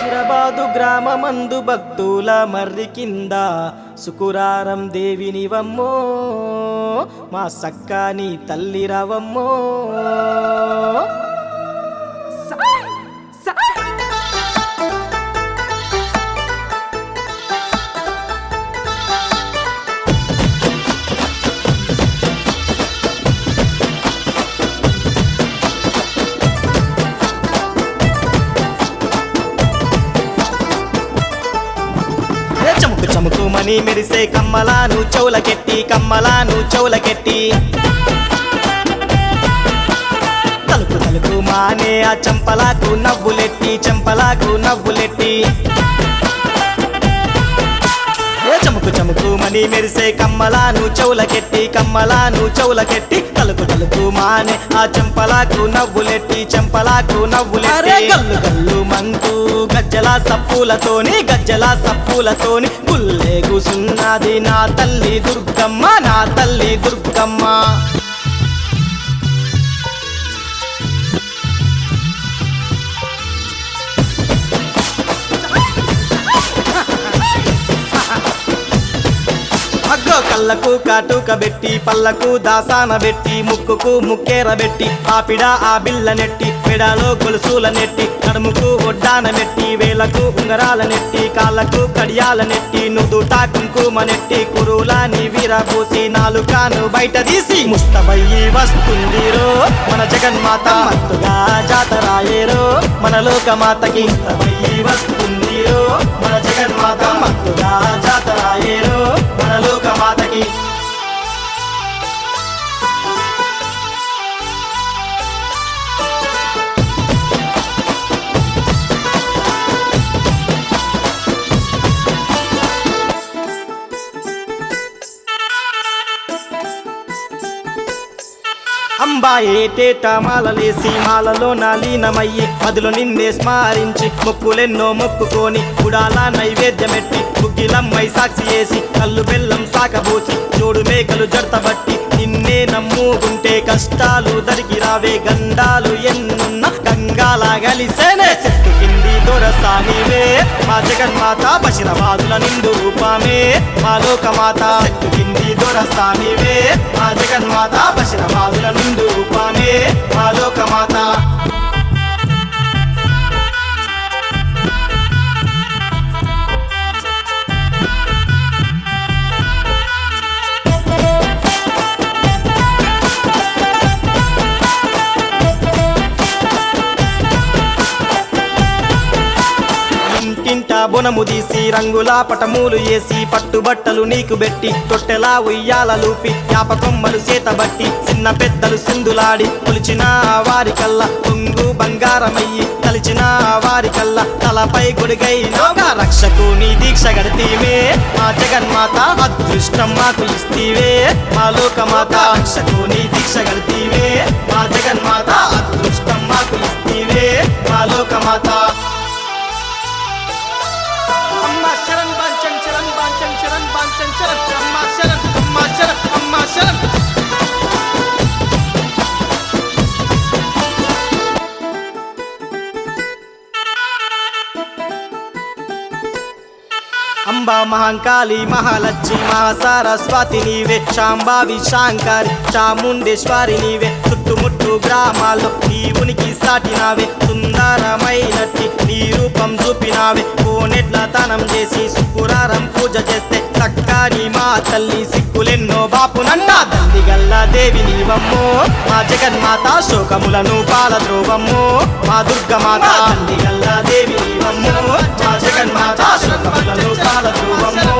బషీరాబాదు గ్రామమందు భక్తుల మర్రి కింద సుకురారం దేవినివమ్మో మా సక్కాని తల్లి రవమ్మో. ఏ మెరిసే కమ్మలాను చెవులకెట్టి కమ్మలాను చెవులకెట్టి తలుపు తలుపు మానే ఆ చంపలాకు నవ్వులెట్టి చెంపలాకు నవ్వులెట్టి. మని మెరిసే కమ్మలాను చెవులకెట్టి కమ్మలాను చెవులకెట్టి తలుపు తలుపు మానే. ఆ చెంపలాకు నవ్వులెట్టి చెంపలాకు నవ్వులెట్టి గల్లు గల్లు మంటూ గజ్జల సప్పులతోని గజ్జల సప్పులతోని గుల్లే కూసున్నది నా తల్లి దుర్గమ్మ నా తల్లి దుర్గమ్మ. కళ్ళకు కాటుక పెట్టి పళ్ళకు దాసాన పెట్టి ముక్కుకు ముక్కేర పెట్టి ఆపిడ ఆ బిల్ల నెట్టి పెడాలో గొలుసుల నెట్టి నడుముకు ఒడ్డాన నెట్టి వేలకు ఉంగరాల నెట్టి కాళ్ళకు కడియాల నెట్టి నుదుట కుంకుమ నెట్టి కురులాని వీరపూసి నాలుకాను బయట తీసి ముస్తబయ్యి వస్తుందిరో మన జగన్మాత మత్తుగా జాతరాయేరో మన లోకమాతకి ముస్తబయ్యి వస్తుందిరో మన అంబా ఏటేట మాలలేసి మాలలో నాలీనమయ్యి మదిలో నిన్నే స్మారించి మొక్కులెన్నో మొక్కుకొని గుడాల నైవేద్యమెట్టి ముగ్గిలమ్మై సాక్షి చేసి కళ్ళు బెల్లం సాకబోసి జోడు మేకలు జడతబట్టి నిన్నే నమ్ముకుంటే కష్టాలు దరికి రావే గండాలు ఎన్నున్న గంగాల గలిసేనే. చెట్టు కింది దొరసానివే జగన్మాత బషిరవాదుల నిండు రూపమే. మా లోకమాత చెట్టు కింది దొరసానివే మా జగన్మాత బషిరవాదుల నిండు రూపమే. బునము తీసి రంగుల పటములు వేసి పట్టుబట్టలు నీకు పెట్టి తొట్టెలా ఉయ్యాల లూపి యాపకొమ్మలు చేతబట్టి చిన్న పెద్దలు సింధులాడి కొలిచిన వారికల్లా పొంగు బంగారమయ్యి కలిచిన వారికల్లా తలపై గొడుగైనోగా రక్షకు నీ దీక్ష గడితీవే మా జగన్మాత అదృష్టం మాకు ఇస్తీవే. మా లోకమాత రక్షకు నీ దీక్ష గడితీవే. మా జగన్మాత అదృష్టం మాకు ఇస్తీవే. మా లోకమాత బాంచన్ శరణ్ బాంచన్ శరణ్ అమ్మా శరణ్ అమ్మా శరణ్ అమ్మా శరణ్ అంబా మహంకాళి మహాలక్ష్మి మహాసరస్వతి నీవే శాంబావి శాంకారి చాముండేశ్వరి నీవే చుట్టుముట్టు గ్రామాల్లో నీ ఉనికి సాటినావే సుందరమైనట్టి నీ రూపం చూపినావే కోనెట్ల తనం చేసి పూజ చేస్తే చక్కని మా తల్లి సిక్కులెన్నో బాపునంట తల్లి గల్ల దేవి నీవమ్మో మా జగన్మాత శోకములను పాలద్రోవమ్మో మా దుర్గమాత తల్లి గల్ల దేవి నీవమ్మో మా జగన్మాత శోకములను పాలద్రోవమ్మో